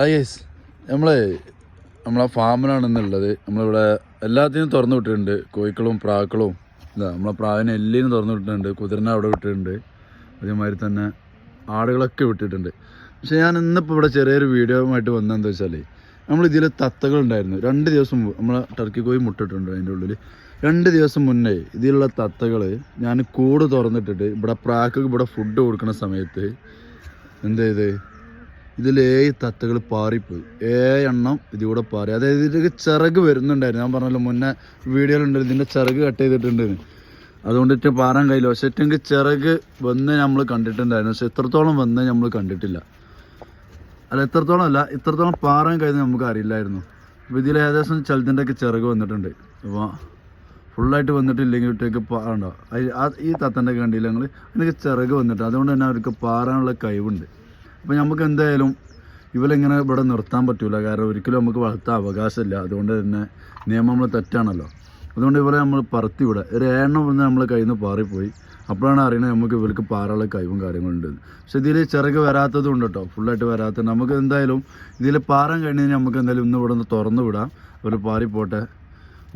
ആ യെസ് നമ്മളെ നമ്മളെ ഫാമിലാണ് ഇന്നുള്ളത് നമ്മളിവിടെ എല്ലാത്തിനും തുറന്നു വിട്ടിട്ടുണ്ട്. കോഴിക്കളും പ്രാക്കളും. ഇതാ നമ്മളെ പ്രാവിനെ എല്ലിനും തുറന്നു വിട്ടിട്ടുണ്ട്. കുതിരനെ അവിടെ വിട്ടിട്ടുണ്ട്. അതേമാതിരി തന്നെ ആടുകളൊക്കെ വിട്ടിട്ടുണ്ട്. പക്ഷേ ഞാൻ ഇന്നിപ്പോൾ ഇവിടെ ചെറിയൊരു വീഡിയോ ആയിട്ട് വന്നതെന്ന് വെച്ചാൽ നമ്മൾ ഇതിൽ തത്തകളുണ്ടായിരുന്നു രണ്ട് ദിവസം മുമ്പ് നമ്മളെ ടർക്കി കോഴി മുട്ടിട്ടുണ്ട് അതിന്റെ ഉള്ളിൽ രണ്ട് ദിവസം മുന്നേ ഇതിലുള്ള തത്തകൾ ഞാൻ കൂട് തുറന്നിട്ടിട്ട് ഇവിടെ പ്രാക്ക് ഇവിടെ ഫുഡ് കൊടുക്കുന്ന സമയത്ത് എന്ത് ചെയ്ത് ഇതിൽ ഏഴ് തത്തകൾ പാറിപ്പോയി. ഏ എണ്ണം ഇതിലൂടെ പാറി. അതായത് ഇതിലേക്ക് ചിറക് വരുന്നുണ്ടായിരുന്നു. ഞാൻ പറഞ്ഞല്ലോ മുന്നേ വീഡിയോയിലുണ്ട് ഇതിന്റെ ചിറക് കട്ട് ചെയ്തിട്ടുണ്ട്. അതുകൊണ്ടിട്ട് പാറാൻ കഴിയില്ല. പക്ഷെ ഏറ്റവും ചിറക് വന്ന് നമ്മൾ കണ്ടിട്ടുണ്ടായിരുന്നു. പക്ഷെ എത്രത്തോളം വന്ന് നമ്മൾ കണ്ടിട്ടില്ല. അല്ല എത്രത്തോളം അല്ല ഇത്രത്തോളം പാറാൻ കഴിയുന്ന നമുക്ക് അറിയില്ലായിരുന്നു. അപ്പോൾ ഇതിൽ ഏകദേശം ചലത്തിന്റെ ഒക്കെ ചിറക് വന്നിട്ടുണ്ട്. അപ്പോൾ ഫുള്ളായിട്ട് വന്നിട്ടില്ലെങ്കിൽ ഇട്ടേക്ക് പാറണ്ടോ ഈ തത്തന്റെ കണ്ടില്ല ഞങ്ങൾ അതിനൊക്കെ ചിറക് വന്നിട്ട് അതുകൊണ്ട് തന്നെ അവർക്ക് പാറാനുള്ള കഴിവുണ്ട്. അപ്പോൾ നമുക്ക് എന്തായാലും ഇവരിങ്ങനെ ഇവിടെ നിർത്താൻ പറ്റൂല. കാരണം ഒരിക്കലും നമുക്ക് വളർത്താൻ അവകാശമില്ല. അതുകൊണ്ട് തന്നെ നിയമം നമ്മൾ തെറ്റാണല്ലോ. അതുകൊണ്ട് ഇവരെ നമ്മൾ പറത്തി വിടുക ഒരു എണ്ണം വന്ന് നമ്മളെ കയ്യിൽ നിന്ന് പാറിപ്പോയി. അപ്പോഴാണ് അറിയണത് നമുക്ക് ഇവർക്ക് പാറകളെ കഴിവും കാര്യങ്ങളുണ്ട്. പക്ഷെ ഇതിൽ ചിറക് വരാത്തതും ഉണ്ട് കേട്ടോ ഫുള്ളായിട്ട് വരാത്ത നമുക്ക് എന്തായാലും ഇതിൽ പാറാൻ കഴിഞ്ഞാൽ നമുക്ക് എന്തായാലും ഇന്ന് ഇവിടെ നിന്ന് തുറന്ന് വിടാം. അവർ പാറിപ്പോട്ടെ.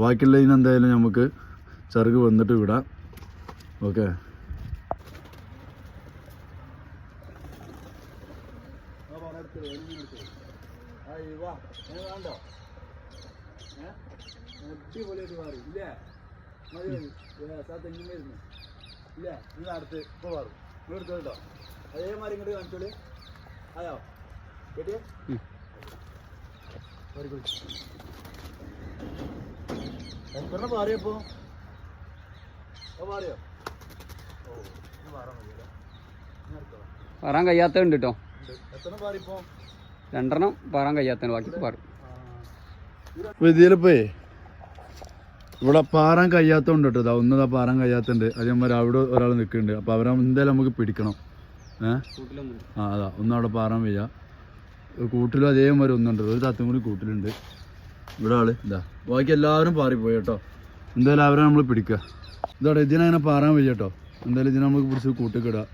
ബാക്കിയുള്ളതിന് എന്തായാലും നമുക്ക് ചിറക് വന്നിട്ട് വിടാം. ഓക്കെ അടിപൊളിയായിട്ട് മാറി ഇല്ലേ? മതി മതി. ആ എങ്ങനെ വരുന്നു ഇല്ലേ? നിങ്ങൾ അടുത്ത് ഇപ്പോൾ മാറും നിങ്ങൾ എടുത്തോ കേട്ടോ. അതേമാതിരി ഇങ്ങോട്ട് കാണിച്ചോളി. ആയോ? കേട്ടേ വെരി ഗുഡ് എത്ര മാറിയപ്പോ മാറിയോ ഓ ഇത് മാറാൻ മതിയല്ലോ പറയാൻ കഴിയാത്തതുണ്ട് കേട്ടോ. എത്ര മാറിയപ്പോ രണ്ടെണ്ണം പറയാൻ കഴിയാത്തതിന് ബാക്കി പറയും അപ്പോൾ ഇവിടെ പാറാൻ കഴിയാത്തതുണ്ട് കേട്ടോ ഒന്നതാ പാറാൻ കഴിയാത്തതുണ്ട് അതേമാതിരി അവിടെ ഒരാൾ നിൽക്കുന്നുണ്ട് അപ്പോൾ അവരെ എന്തായാലും നമുക്ക് പിടിക്കണം. ഏഹ് ആ അതാ ഒന്നും അവിടെ പാറാൻ വയ്യ കൂട്ടിലും അതേമാതിരി ഒന്നുണ്ട്. ഒരു തത്തും കൂടി കൂട്ടിലുണ്ട്. ഇവിടെ ആൾ ഇതാ ബാക്കി എല്ലാവരും പാറിപ്പോയി കേട്ടോ എന്തായാലും അവരെ നമ്മൾ പിടിക്കുക ഇതോടെ ഇതിനങ്ങനെ പാറാൻ വയ്യ കേട്ടോ എന്തായാലും ഇതിനെ നമുക്ക് പിടിച്ച് കൂട്ടിക്കിടുക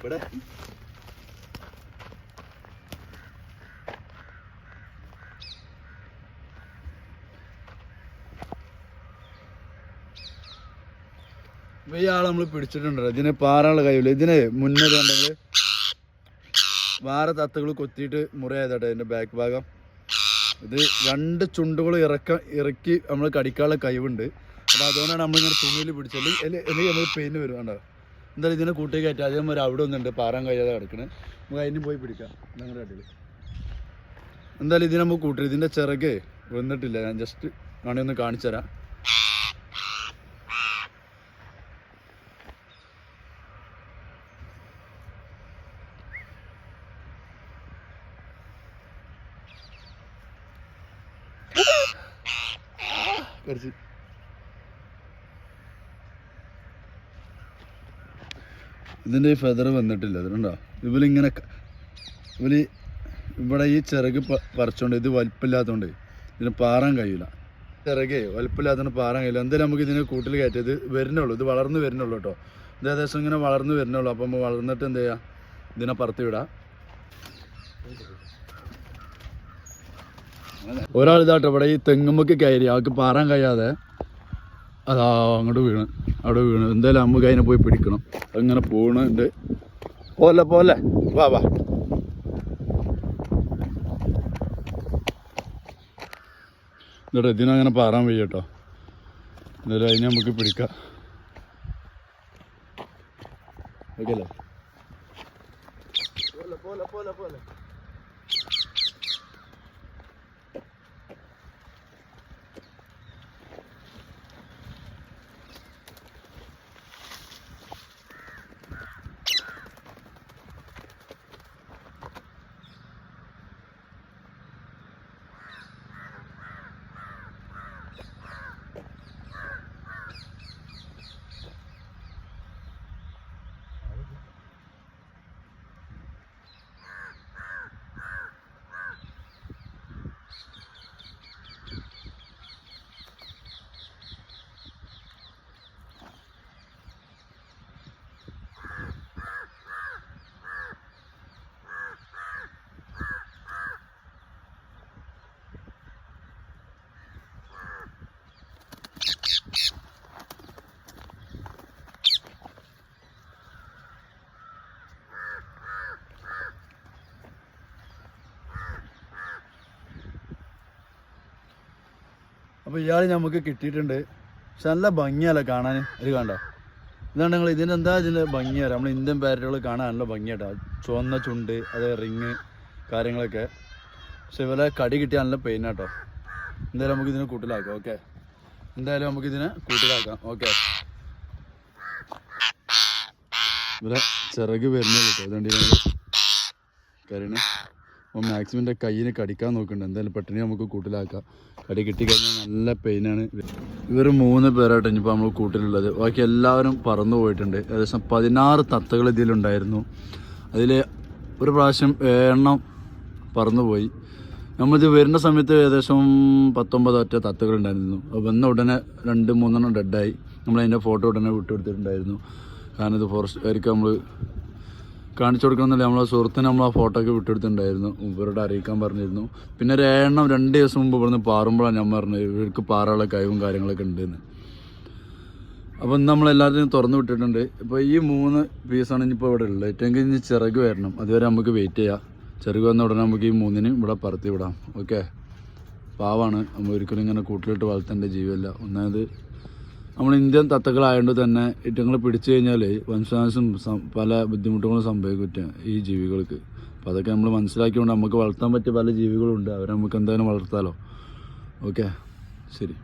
ഇവിടെ. ഇയാളെ നമ്മൾ പിടിച്ചിട്ടുണ്ടല്ലോ. ഇതിന് പാറാനുള്ള കഴിയില്ല ഇതിന് മുന്നേ കണ്ടെങ്കിൽ വേറെ തത്തുകൾ കൊത്തിയിട്ട് മുറിയായതാട്ടെ ഇതിന്റെ ബാക്ക് ഭാഗം. ഇത് രണ്ട് ചുണ്ടുകൾ ഇറക്ക ഇറക്കി നമ്മൾ കടിക്കാനുള്ള കഴിവുണ്ട്. അപ്പോൾ അതുകൊണ്ടാണ് നമ്മളിങ്ങനെ തുണിയിൽ പിടിച്ചത്. അല്ലെങ്കിൽ നമ്മൾ പെയിന് വരും കണ്ടോ എന്തായാലും ഇതിനെ കൂട്ടി കയറ്റി അതേമാതിരി അവിടെ ഒന്നുണ്ട്. പാറാൻ കഴിയാതെ കിടക്കണേ. നമുക്ക് അതിന് പോയി പിടിക്കാം. ഞങ്ങളുടെ അടിയിൽ. എന്തായാലും ഇതിനെ നമുക്ക് കൂട്ടി ഇതിന്റെ ചിറക് വന്നിട്ടില്ല. ഞാൻ ജസ്റ്റ് വേണമെങ്കിൽ ഒന്ന് കാണിച്ചു തരാം. ഇതിന്റെ ഈ ഫെദർ വന്നിട്ടില്ല. അതുകൊണ്ടോ. ഇവലിങ്ങനെ ഇവൽ ഇവിടെ ഈ ചിറക് പറിച്ചോണ്ട് ഇത് വലിപ്പില്ലാത്തതുകൊണ്ട് ഇതിന് പാറാൻ കഴിയില്ല. ചിറകേ വലിപ്പില്ലാത്തതുകൊണ്ട് പാറാൻ കഴിയില്ല. എന്തായാലും നമുക്ക് ഇതിനെ കൂട്ടിൽ കയറ്റിയത് വരുന്നുള്ളൂ. ഇത് വളർന്ന് വരുന്നുള്ളൂ കേട്ടോ. ഇത് ഏകദേശം ഇങ്ങനെ വളർന്ന് വരുന്നുള്ളൂ. അപ്പം വളർന്നിട്ട് എന്ത് ചെയ്യുക ഇതിനെ പറത്തി വിടാം. ഒരാൾ ഇതാട്ടോ ഇവിടെ ഈ തെങ്ങുമ്പൊക്കെ കയറി. ആൾക്ക് പാറാൻ കഴിയാതെ. അതാ അങ്ങോട്ട് വീണ്. അവിടെ വീണ്. എന്തായാലും നമുക്ക് അതിനെ പോയി പിടിക്കണം. അങ്ങനെ പോണുണ്ട് പോലെ പോലെ വാ വാ. എന്നിട്ട് ഇതിനങ്ങനെ പാറാൻ വയ്യ കേട്ടോ. എന്തായാലും അതിനെ നമുക്ക് പിടിക്കാം. ഓക്കെ അല്ലേ പോലെ പോലെ പോലെ അപ്പോൾ ഇയാൾ നമുക്ക് കിട്ടിയിട്ടുണ്ട്. പക്ഷെ നല്ല ഭംഗിയല്ല കാണാൻ. ഇത് കണ്ടോ? ഇതാണ് നിങ്ങൾ ഇതിന്റെ എന്താ ഇതിന്റെ ഭംഗി നമ്മൾ ഇന്ത്യൻ പാരറ്റുകൾ കാണാൻ നല്ല ഭംഗിയാട്ടോ ചുവന്ന ചുണ്ട് അത് റിങ് കാര്യങ്ങളൊക്കെ. പക്ഷെ ഇവരെ കടി കിട്ടിയാൽ നല്ല പെയിൻ ആട്ടോ. എന്തായാലും നമുക്ക് ഇതിനെ കൂട്ടിലാക്കാം ഓക്കെ? എന്തായാലും നമുക്ക് ഇതിനെ കൂട്ടിലാക്കാം ഓക്കെ? ഇവരെ ചിറക് വരുന്നുള്ളൂ കേട്ടോ. ഇതുകൊണ്ട് കരണേ അപ്പോൾ മാക്സിമം എന്റെ കയ്യിന് കടിക്കാൻ നോക്കുന്നുണ്ട് എന്തായാലും പെട്ടെന്ന് നമുക്ക് കൂട്ടിലാക്കാം. കടി കിട്ടിക്കഴിഞ്ഞാൽ നല്ല പെയിനാണ് ഇവർ മൂന്ന് പേരായിട്ട് ഇനിയിപ്പോൾ നമ്മൾ കൂട്ടിലുള്ളത്. ബാക്കി എല്ലാവരും പറന്നു പോയിട്ടുണ്ട്. ഏകദേശം പതിനാറ് തത്തകൾ ഇതിലുണ്ടായിരുന്നു. അതിൽ ഒരു പ്രാവശ്യം എണ്ണം പറന്നുപോയി നമ്മളിത് വരുന്ന സമയത്ത് ഏകദേശം പത്തൊമ്പത് ഒറ്റ തത്തകൾ ഉണ്ടായിരുന്നു. വന്ന ഉടനെ രണ്ട് മൂന്നെണ്ണം ഡെഡായി നമ്മൾ അതിന്റെ ഫോട്ടോ ഉടനെ വിട്ടുകൊടുത്തിട്ടുണ്ടായിരുന്നു. കാരണം ഇത് ഫോറസ്റ്റ് ഫോറസ്റ്റുകാർക്ക് നമ്മൾ കാണിച്ചു കൊടുക്കണമെന്നില്ല. നമ്മളെ സുഹൃത്തിന് നമ്മൾ ആ ഫോട്ടോ ഒക്കെ വിട്ടെടുത്തിട്ടുണ്ടായിരുന്നു ഇവരോട് അറിയിക്കാൻ പറഞ്ഞിരുന്നു. പിന്നെ ഒരു രണ്ട് ദിവസം മുമ്പ് ഇവിടുന്ന് പാറുമ്പോഴാണ് ഞാൻ പറഞ്ഞത്. ഇവർക്ക് പാറകളെ കഴിവും കാര്യങ്ങളൊക്കെ ഉണ്ടെന്ന്. അപ്പോൾ ഇന്ന് നമ്മളെല്ലാത്തിനും തുറന്നു വിട്ടിട്ടുണ്ട്. ഇപ്പോൾ ഈ മൂന്ന് പീസാണ് ഇനിയിപ്പോൾ ഇവിടെ ഉള്ളത്. ഏറ്റവും ഇനി ചിറക് വരണം. അതുവരെ നമുക്ക് വെയിറ്റ് ചെയ്യാം. ചിറക് വന്ന ഉടനെ നമുക്ക് ഈ മൂന്നിനും ഇവിടെ പറത്തി വിടാം. ഓക്കെ പാവാണ്. നമ്മൾ ഒരിക്കലും ഇങ്ങനെ കൂട്ടിലിട്ട് വളർത്തേണ്ട ജീവല്ല ഒന്നാമത് നമ്മൾ ഇന്ത്യൻ തത്തകളായതുകൊണ്ട് തന്നെ ഇറ്റങ്ങൾ പിടിച്ചു കഴിഞ്ഞാൽ വംശനാശം പല ബുദ്ധിമുട്ടുകളും സംഭവിക്കും ഈ ജീവികൾക്ക്. അപ്പോൾ അതൊക്കെ നമ്മൾ മനസ്സിലാക്കിയോണ്ട് നമുക്ക് വളർത്താൻ പറ്റിയ പല ജീവികളുണ്ട്. അവരെ നമുക്ക് എന്തായാലും വളർത്താലോ. ഓക്കെ? ശരി.